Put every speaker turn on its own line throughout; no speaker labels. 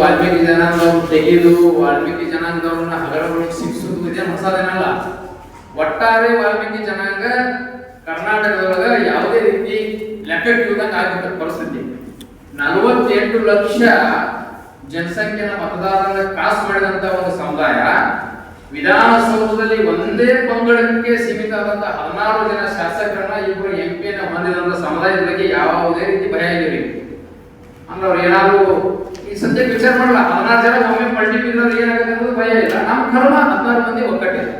ವಾಲ್ಮೀಕಿ ಜನಾಂಗವನ್ನು ತೆಗೆದು ವಾಲ್ಮೀಕಿ ಜನಾಂಗವನ್ನು ಹಗರಗಳಿಗೆ ಶಿಕ್ಷಿಸುವುದು ಇದೇನು ಹೊಸದೇನಲ್ಲ ಒಟ್ಟಾರೆ ವಾಲ್ಮೀಕಿ ಜನಾಂಗ ಕರ್ನಾಟಕದೊಳಗ ಯಾವುದೇ ರೀತಿ ಲೆಕ್ಕಕ್ಕೆ ಆಗಿದ್ದ ಪರಿಸ್ಥಿತಿ. ನಲವತ್ತೆಂಟು ಲಕ್ಷ ಜನಸಂಖ್ಯೆನ ಮತದಾರರ ಕಾಸ್ ಮಾಡಿದಂತ ಒಂದು ಸಮುದಾಯ, ವಿಧಾನಸೌಧದಲ್ಲಿ ಒಂದೇ ಪಂಗಡಕ್ಕೆ ಸೀಮಿತ ಆದಂತ ಹದಿನಾರು ಜನ ಶಾಸಕರನ್ನ ಇಬ್ಬರು ಎಂ ಪಿಯನ್ನ ಹೊಂದಿದಂತ ಸಮುದಾಯದ ಬಗ್ಗೆ ಯಾವುದೇ ರೀತಿ ಭಯ ಇಲ್ಲ ಅಂದ್ರೆ ಅವ್ರು ಏನಾದ್ರು ಈ ಸದ್ಯಕ್ಕೆ ವಿಚಾರ ಮಾಡಲ್ಲ, ಹದಿನಾರು ಜನ ಒಮ್ಮೆ ಮಲ್ಟಿ ಬಿದ್ದವ್ರು ಏನಾಗುತ್ತೆ ಅನ್ನೋದು ಭಯ ಇಲ್ಲ. ನಮ್ಮ ಕರ್ಮ ಹದಿನಾರು ಮಂದಿ ಒಕ್ಕಟ್ಟಿಲ್ಲ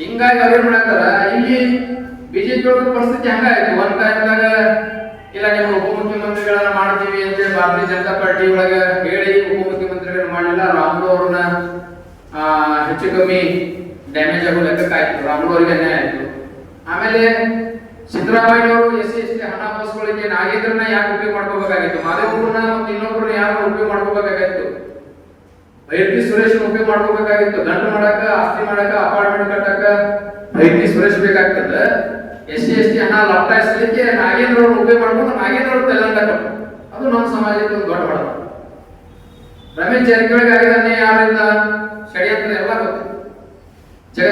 ಹಿಂಗಾಗಿ ಅವ್ರು ಏನ್ ಮಾಡತ್ತಾರ ಇಲ್ಲಿ ಬಿಜೆಪಿ ಪರಿಸ್ಥಿತಿ ಹಂಗಾಯ್ತು. ಒಂದ್ ಟೈಮ್ದಾಗ ಇಲ್ಲ ನಿಮ್ಮ ಉಪಮುಖ್ಯಮಂತ್ರಿಗಳನ್ನ ಮಾಡ್ತೀವಿ ಅಂತ ಭಾರತೀಯ ಜನತಾ ಪಾರ್ಟಿ ಒಳಗ ಹೇಳಿ ಉಪಮುಖ್ಯಮಂತ್ರಿಗಳನ್ನ ಮಾಡಿಲ್ಲ ರಾಮುಲು ಅವ್ರನ್ನ ಹೆಚ್ಚು ಕಮ್ಮಿ ಡ್ಯಾಮೇಜ್ ಆಗೋ ಲೆಕ್ಕಕ್ಕಾಯ್ತು ರಾಮುಲು ಅವರಿಗೆ ಅನ್ಯಾಯ ಆಯ್ತು. ಆಮೇಲೆ ಸಿದ್ದರಾಮಯ್ಯ ಅವರು ಎಸ್ ಸಿ ಎಸ್ ಟಿ ಹಣ ಬಸ್ಗಳಿಗೆ ನಾಗೇಂದ್ರನ ಯಾಕೆ ಉಪಯೋಗ ಮಾಡ್ಕೋಬೇಕಾಗಿತ್ತು? ಮಾದೇವಪುರನ ಮತ್ತು ಇನ್ನೊಬ್ಬರನ್ನ ಯಾರು ಉಪಯೋಗ ಮಾಡ್ಕೋಬೇಕಾಗಿತ್ತು? ಐಟಿ ಸುರೇಶ್ ಉಪಯೋಗ ಮಾಡ್ಕೋಬೇಕಾಗಿತ್ತು. ದಂಡ ಮಾಡಕ, ಆಸ್ತಿ ಮಾಡಕ, ಅಪಾರ್ಟ್ಮೆಂಟ್ ಕಟ್ಟಕ ಐಟಿ ಸುರೇಶ್ ಬೇಕಾಗ್ತದ. ಎಸ್ ಸಿ ಎಸ್ ಟಿ ಹಣ ಲಪ್ಟಾಯಿಸ್ಲಿಕ್ಕೆ ನಾಗೇಂದ್ರ ಅವ್ರನ್ನ ಉಪಯೋಗ ಮಾಡ್ಕೊಂಡು ನಾಗೇಂದ್ರ ಅವ್ರ ತೆಲಂಗ ಅದು ನಮ್ಮ ಸಮಾಜಕ್ಕೆ ಒಂದು ದೊಡ್ಡ ಬಡ ರಮೇಶ್ ಜಾರಕಿಹೊಳಿ ಆಗಿದ್ದಾನೆ ಯಾರಿಂದ? ಷಡ್ಯಂತ್ರ ಎಲ್ಲ ಗೊತ್ತು. ಜಯ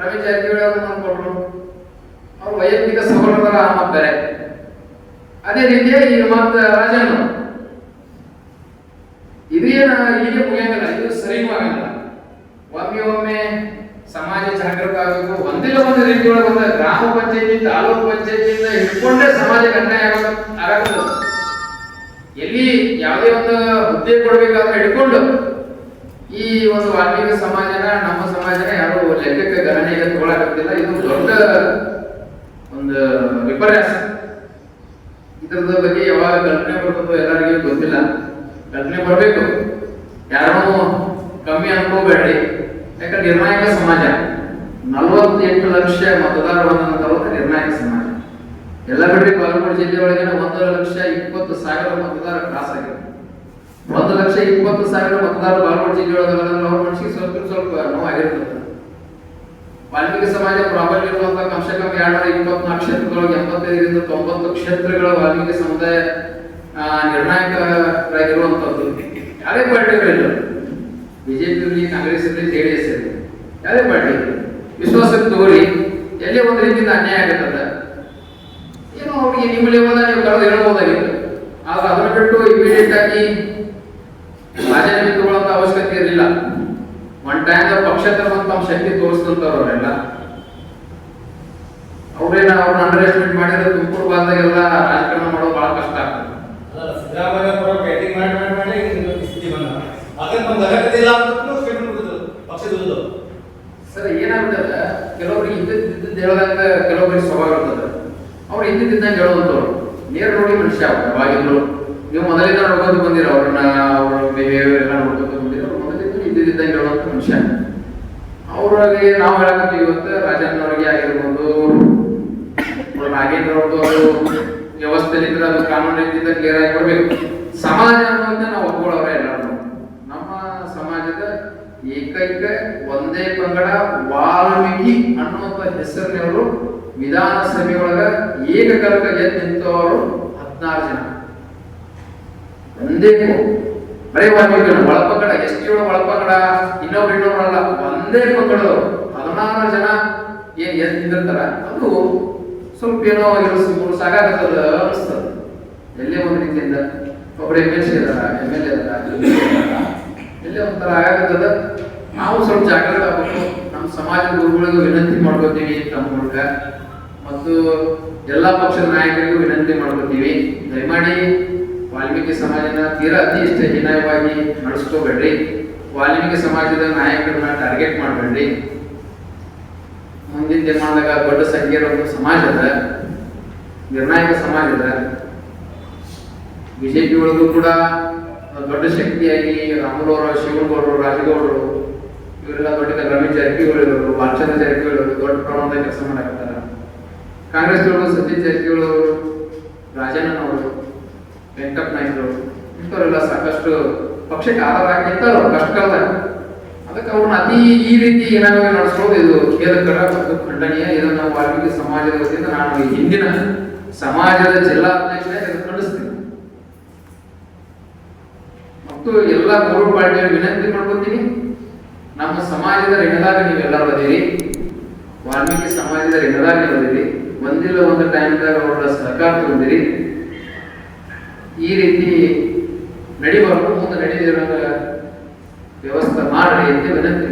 ರಮೇಶ್ ಜಾರಕಿಹೊಳಿ ಅವ್ರನ್ನ ಕೊಟ್ಟರು ವೈಯಕ್ತಿಕ ಸಹೋದರ ಬೇರೆ ಅದೇ ರೀತಿ ಈಗ ಮತ್ತ ರಾಜನು. ಇದೇನ ಹೀಗೆ ಮುಗಿಯಂಗಿಲ್ಲ, ಇದು ಸರಿ ಆಗಲ್ಲ ಒಮ್ಮೆ ಒಮ್ಮೆ ಸಮಾಜ ಜಾಗೃತ ಆಗಬೇಕು ಒಂದಿಲ್ಲ ಒಂದು ರೀತಿಯೊಳಗೆ ಒಂದು ಗ್ರಾಮ ಪಂಚಾಯತಿ ತಾಲೂಕು ಪಂಚಾಯತಿಯಿಂದ ಹಿಡ್ಕೊಂಡೇ ಸಮಾಜ ಅನ್ಯಾಯ ಆಗಬಹುದು ಎಲ್ಲಿ ಯಾವುದೇ ಒಂದು ಹುದ್ದೆ ಕೊಡಬೇಕಾದ್ರೆ ಹಿಡ್ಕೊಂಡು ಈ ಒಂದು ವಾಲ್ಮೀಕಿ ಸಮಾಜನ, ನಮ್ಮ ಸಮಾಜನ ಯಾರು ಲೆಕ್ಕಕ್ಕೆ ಗಣನೆಗೆ ತಗೊಳಕತ್ತಿಲ್ಲ ಇದು ದೊಡ್ಡ ಒಂದು ವಿಪರ್ಯಾಸ ಇದ್ರದ ಬಗ್ಗೆ ಯಾವಾಗ ಕಲ್ಪನೆ ಬರ್ತದೋ ಎಲ್ಲರಿಗೂ ಗೊತ್ತಿಲ್ಲ. ಕಲ್ಪನೆ ಬರಬೇಕು. ಯಾರೂ ಕಮ್ಮಿ ಅನ್ಕೋಬೇಡ್ರಿ. ಯಾಕಂದ್ರೆ ನಿರ್ಣಾಯಕ ಸಮಾಜ. ನಲವತ್ತೆಂಟು ಲಕ್ಷ ಮತದಾರರನ್ನು ತರುವಂತ ನಿರ್ಣಾಯಕ ಸಮಾಜ. ಎಲ್ಲ ಕಡೆ ಬಾಗಲಕೋಟೆ ಜಿಲ್ಲೆ ಒಳಗಿನ ಒಂದು ಲಕ್ಷ ಇಪ್ಪತ್ತು ಸಾವಿರ ಮತದಾರ ಕ್ರಾಸ್ ಆಗಿದೆ ಒಂದು ಲಕ್ಷ ಇಪ್ಪತ್ತು ಸಾವಿರ ಮತದಾರ ಬಾಗಲಕೋಟೆ ಜಿಲ್ಲೆ ಒಳಗೆ ಅವ್ರ ಸ್ವಲ್ಪ ಸ್ವಲ್ಪ ನೋವಾಗಿರ್ತದೆ. ವಾಲ್ಮೀಕಿ ಸಮಾಜ ಪ್ರಾಬಲ್ಯ ಇರುವಂತಹ ಕಮ್ಸೆ ಕಮ್ ಎರಡ್ನೂರ ಇಪ್ಪತ್ನಾಲ್ಕು ಕ್ಷೇತ್ರದೊಳಗೆ ಎಂಬತ್ತೈದರಿಂದ ತೊಂಬತ್ತು ಕ್ಷೇತ್ರಗಳ ವಾಲ್ಮೀಕಿ ಸಮುದಾಯ ನಿರ್ಣಾಯಕರಾಗಿರುವಂತದ್ದು. ಯಾವುದೇ ಪಾರ್ಟಿಗಳಿಲ್ಲ ಬಿಜೆಪಿ ಇರಲಿ ಕಾಂಗ್ರೆಸ್ ಡಿ ಎಸ್ ಇರಲಿ ಯಾವುದೇ ಪಾರ್ಟಿ ವಿಶ್ವಾಸಕ್ಕೆ ತೋರಿ ಎಲ್ಲೇ ಒಂದು ರೀತಿಯಿಂದ ಅನ್ಯಾಯ ಆಗತ್ತದ ಏನು ಅವ್ರಿಗೆ ನಿಮ್ಮಲ್ಲಿ ಲೆವೆಲ್ ನೀವು ಕಳೆದು ಹೇಳ್ಬೋದಾಗಿತ್ತು ಆದ್ರೆ ಅದನ್ನು ಬಿಟ್ಟು ಇಮಿಡಿಯೇಟ್ ಆಗಿ ಒನ್ ಟೈಮ್ ಪಕ್ಷೇತರ ಬಂದು ತಮ್ಮ ಶಕ್ತಿ ತೋರಿಸ್ತಂತವ್ರು ಅವರೆಲ್ಲ ಅವ್ರೇನ ಅವ್ರನ್ನ ಅಂಡರ್ ಎಸ್ಟಿಮೇಟ್ ಮಾಡಿದ್ರೆ ತುಮಕೂರು ಭಾಗದಾಗೆಲ್ಲ ರಾಜಕಾರಣ ಮಾಡೋದು ಬಹಳ ಕಷ್ಟ ಆಗ್ತದೆ.
ಸಿದ್ದರಾಮಯ್ಯ ಪರ ಬ್ಯಾಟಿಂಗ್ ಮಾಡಿ ಮಾಡಿ ಮಾಡಿ ಸ್ಥಿತಿ ಬಂದ. ಅದಕ್ಕೆ ನಮ್ಗೆ ಅಗತ್ಯ ಇಲ್ಲ ಅಂತ ಸ್ಟೇಟ್ಮೆಂಟ್ ಕೊಟ್ಟಿದ್ರು ಪಕ್ಷದ
ಸರ್ ಏನಾಗ್ತದ ಕೆಲವ್ರಿಗೆ ಇದ್ದದ್ದು ಹೇಳದಂಗ ಕೆಲವೊಬ್ಬರಿಗೆ ಸ್ವಭಾವ ಇರ್ತದ. ಅವ್ರು ಇದ್ದಿದ್ದಂಗೆ ಹೇಳುವಂತವ್ರು ನೇರ ನೋಡಿ ಮನುಷ್ಯ ಆಗ್ತಾರೆ ಬಾಗಿಲು ನೀವು ಮೊದಲಿಂದ ನೋಡ್ಕೊಂಡು ಬಂದಿರ ಅವ್ರನ್ನ. ಮನುಷ್ಯ ಅವ್ರಿಗೆ ನಾವು ಹೇಳಕತ್ತೀವಿ ಇವತ್ತು ರಾಜನ್ ಆಗಿರ್ಬೋದು ನಾಗೇಂದ್ರ ಅವ್ರದ್ದು ವ್ಯವಸ್ಥೆಯಲ್ಲಿ ಇದ್ರೆ ಅದು ಕಾನೂನು ರೀತಿಯಿಂದ ಕ್ಲಿಯರ್ ಆಗಿ ಕೊಡ್ಬೇಕು ಸಮಾಜ ಅನ್ನುವಂತ ನಾವು ಒಪ್ಕೊಳ್ಳೋರೇ ಎಲ್ಲರೂ ನಮ್ಮ ಸಮಾಜದ ಏಕೈಕ ಒಂದೇ ಪಂಗಡ ವಾಲ್ಮೀಕಿ ಅನ್ನುವಂತ ಹೆಸರಿನವರು ವಿಧಾನಸಭೆ ಒಳಗ ಏಕಕಾಲಕ ಎದ್ದು ನಿಂತವರು ಹದಿನಾರು ಜನ. ಒಂದೇ ಬರೀ ಒಂದು ಒಳಪಕಡ ಎಷ್ಟು ಜನ ಒಳಪಂಗಡ ಇನ್ನೊಬ್ರು ಇನ್ನೊಬ್ರು ಅಲ್ಲ. ಒಂದೇ ಮಕ್ಕಳು ಹದಿನಾರು ಜನ ಏನ್ ಎಲ್ಲಿ ನಿಂದಿರ್ತಾರ? ಅದು ಸ್ವಲ್ಪ ಏನೋ ಮೂರು ಸಾಕಾಗತ್ತದ ಅನಿಸ್ತದ. ಎಲ್ಲೇ ಒಂದು ರೀತಿಯಿಂದ ಒಬ್ರು ಎಂ ಎಲ್ ಸಿ ಇದಾರ ಎಂ ಎಲ್ ಎ ಎಲ್ಲೇ ಒಂಥರ ಆಗಾಗತ್ತದ ನಾವು ಸ್ವಲ್ಪ ಜಾಗೃತ ಆಗ್ಬೇಕು. ನಮ್ಮ ಸಮಾಜದ ಗುರುಗಳಿಗೂ ವಿನಂತಿ ಮಾಡ್ಕೋತೀವಿ ನಮ್ಮ ಮೂಲಕ. ಮತ್ತು ಎಲ್ಲಾ ಪಕ್ಷದ ನಾಯಕರಿಗೂ ವಿನಂತಿ ಮಾಡ್ಕೋತೀವಿ. ದಯಮಾಡಿ ವಾಲ್ಮೀಕಿ ಸಮಾಜನ ತೀರಾ ಅತಿ ಇಷ್ಟ ಹೀನಾಯವಾಗಿ ನಡೆಸ್ಕೋಬೇಡ್ರಿ ವಾಲ್ಮೀಕಿ ಸಮಾಜದ ನಾಯಕರನ್ನ ಟಾರ್ಗೆಟ್ ಮಾಡಬೇಡ್ರಿ. ಮುಂದಿನ ದಿನಮಾನದಾಗ ದೊಡ್ಡ ಸಂಖ್ಯೆಯ ಒಂದು ಸಮಾಜದ ನಿರ್ಣಾಯಕ ಸಮಾಜದ ಬಿಜೆಪಿ ಒಳಗೂ ಕೂಡ ದೊಡ್ಡ ಶಕ್ತಿಯಾಗಿ ರಾಮುಲವರು ಶಿವನಗೌಡರು ರಾಜಗೌಡರು, ಇವರೆಲ್ಲ ದೊಡ್ಡ ರಮೇಶ್ ಜಾರಕಿಹೊಳಿ ಅವರು, ಬಾಲಚಂದ್ರ ಜಾರಕಿಹೊಳಿ ಅವರು ದೊಡ್ಡ ಪ್ರಮಾಣದಲ್ಲಿ ಕೆಲಸ ಮಾಡಕತ್ತಾರ. ಕಾಂಗ್ರೆಸ್ ಒಳಗೂ ಸತೀಶ್ ಜಾರಕಿಹೊಳಿ ಅವರು, ರಾಜಣ್ಣನವರು ವೆಂಕಟ ನಾಯ್ಕರು ಇಂಥವರೆಲ್ಲ ಸಾಕಷ್ಟು ಪಕ್ಷಕ್ಕೆ ಆಧಾರ ಆಗಿ ನಿಂತವ್ರು ಕಷ್ಟ ಕಾಲದಾಗ ಅದಕ್ಕೆ ಅವ್ರನ್ನ ಅತಿ ಈ ರೀತಿ ಏನಾದ್ರೂ ನಡೆಸೋದು ಇದು ಖೇದಕರ ಮತ್ತು ಖಂಡನೀಯ. ಇದನ್ನು ನಾವು ವಾಲ್ಮೀಕಿ ಸಮಾಜದ ವತಿಯಿಂದ ನಾನು ಹಿಂದಿನ ಸಮಾಜದ ಇದನ್ನು ಖಂಡಿಸ್ತೀನಿ. ಮತ್ತು ಎಲ್ಲ ಮೂರು ಪಾರ್ಟಿಯವರು ವಿನಂತಿ ಮಾಡ್ಕೊತೀನಿ. ನಮ್ಮ ಸಮಾಜದ ಋಣದಾಗ ನೀವೆಲ್ಲರೂ ಬಂದಿರಿ ವಾಲ್ಮೀಕಿ ಸಮಾಜದ ಋಣದಾಗ ನೀವು ಅದಿರಿ. ಒಂದಿಲ್ಲ ಒಂದು ಟೈಮ್ದಾಗ ಅವರ ಸಹಕಾರ ತಗೊಂಡಿರಿ. ಈ ರೀತಿ ನಡಿಬಾರ್ದು ಮುಂದೆ ನಡೆದಿರೋ ವ್ಯವಸ್ಥೆ ಮಾಡ್ರಿ ಅಂತ ವಿನಂತಿ